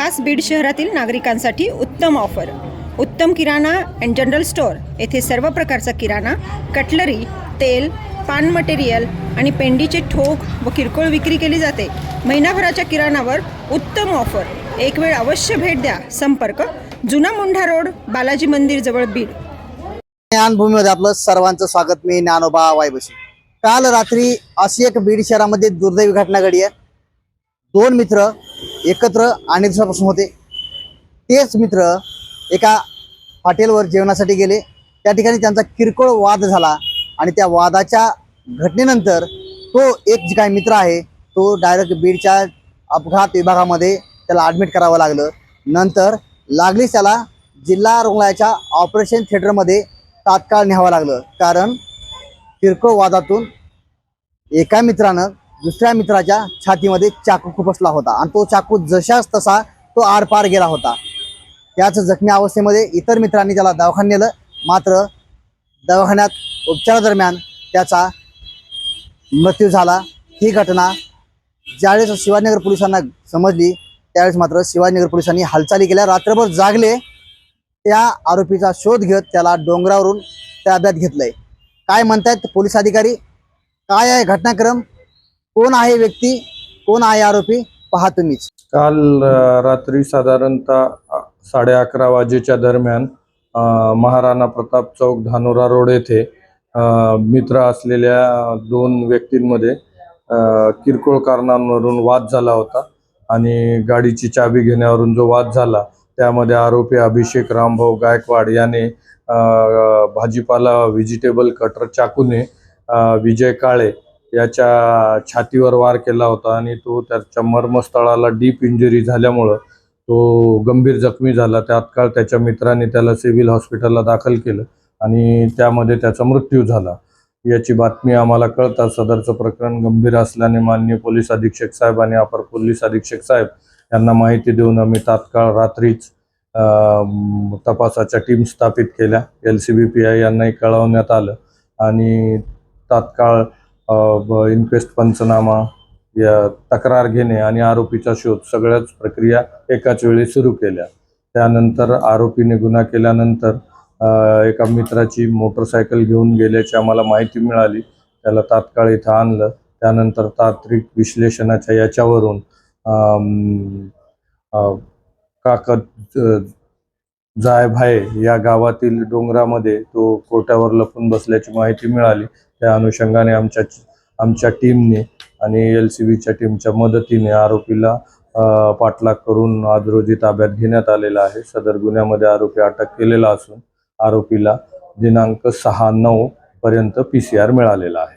खास बीड शहरातील नागरिकांसाठी उत्तम ऑफर. उत्तम किराणा अँड जनरल स्टोअर येथे सर्व प्रकारचा किराणा कटलरी तेल पान मटेरियल आणि पेंडीचे ठोक व किरकोळ विक्री केली जाते. महिनाभराच्या किराणावर उत्तम ऑफर. एक वेळ अवश्य भेट द्या. संपर्क जुना मुंढा रोड बालाजी मंदिर जवळ बीड. ज्ञानभूमीमध्ये आपलं सर्वांचं स्वागत. मी ज्ञानोबा वायबशी. काल रात्री अशी एक बीड शहरामध्ये दुर्दैवी घटना घडली आहे. दोन मित्र एकत्र अनेक दिवसापासून होते. तेच मित्र एका हॉटेलवर जेवणासाठी गेले. त्या ठिकाणी त्यांचा किरकोळ वाद झाला आणि त्या वादाच्या घटनेनंतर तो एक जे काही मित्र आहे तो डायरेक्ट बीडच्या अपघात विभागामध्ये त्याला ॲडमिट करावं लागलं. नंतर लागलीच त्याला जिल्हा रुग्णालयाच्या ऑपरेशन थिएटरमध्ये तात्काळ न्यावं लागलं. कारण किरकोळ वादातून एका मित्रानं दुसऱ्या मित्राच्या छातीमध्ये चाकू खुपसला होता. आणि तो चाकू जशाच तसा तो आरपार गेला होता. त्याच जखमी अवस्थेमध्ये इतर मित्रांनी त्याला दवाखान्यात नेलं. मात्र दवाखान्यात उपचारादरम्यान त्याचा मृत्यू झाला. ही घटना ज्यावेळेस शिवाजीनगर पोलिसांना समजली त्यावेळेस मात्र शिवाजीनगर पोलिसांनी हालचाली केल्या. रात्रभर जागले. त्या आरोपीचा शोध घेत त्याला डोंगरावरून ताब्यात घेतलंय. काय म्हणतायत पोलीस अधिकारी? काय आहे घटनाक्रम? कोण आहे व्यक्ती कोण आहे आरोपी पहा तुम्हीच. काल रात्री साधारणतः साडे अकरा वाजेच्या दरम्यान महाराणा प्रताप चौक धानोरा रोड येथे मित्र असलेल्या दोन व्यक्तींमध्ये किरकोळ कारणांवरून वाद झाला होता आणि गाडीची चाबी घेण्यावरून जो वाद झाला त्यामध्ये आरोपी अभिषेक रामभाऊ गायकवाड याने भाजीपाला व्हेजिटेबल कटर चाकूने विजय काळे याच्या छातीवर वार केला होता आणि तो त्याच्या मर्मस्थळाला डीप इंजुरी झाल्यामुळं तो गंभीर जखमी झाला. तात्काळ त्याच्या मित्राने त्याला सिव्हिल हॉस्पिटलला दाखल केलं आणि त्यामध्ये त्याचा मृत्यू झाला. याची बातमी आम्हाला कळतात सदरचं प्रकरण गंभीर असल्याने माननीय पोलीस अधीक्षक साहेब आणि अपर पोलीस अधीक्षक साहेब यांना माहिती देऊन आम्ही तात्काळ रात्रीच तपासाच्या टीम स्थापित केल्या. L C B P I यांनाही कळवण्यात आलं आणि तात्काळ इन्क्वेस्ट पंचनामा या तक्रार घेणे आणि आरोपीचा शोध सगळ्याच प्रक्रिया एकाच वेळी सुरू केल्या. त्यानंतर आरोपीने गुन्हा केल्यानंतर एका मित्राची मोटरसायकल घेऊन गेल्याची आम्हाला माहिती मिळाली. त्याला तात्काळ इथं आणलं. त्यानंतर तांत्रिक विश्लेषणाच्या याच्यावरून काकद जायभाये या गावातील डोंगरामध्ये तो कोट्यावर लपून बसल्याची माहिती मिळाली. त्या अनुषंगाने आमच्या आमच्या टीमने आणि एल सी बीच्या टीमच्या मदतीने आरोपीला अ, पाठलाग करून आज रोजी ताब्यात घेण्यात आलेला आहे. सदर गुन्ह्यामध्ये आरोपी अटक केलेला असून आरोपीला दिनांक सहा नऊ पर्यंत पी सी आर मिळालेला आहे.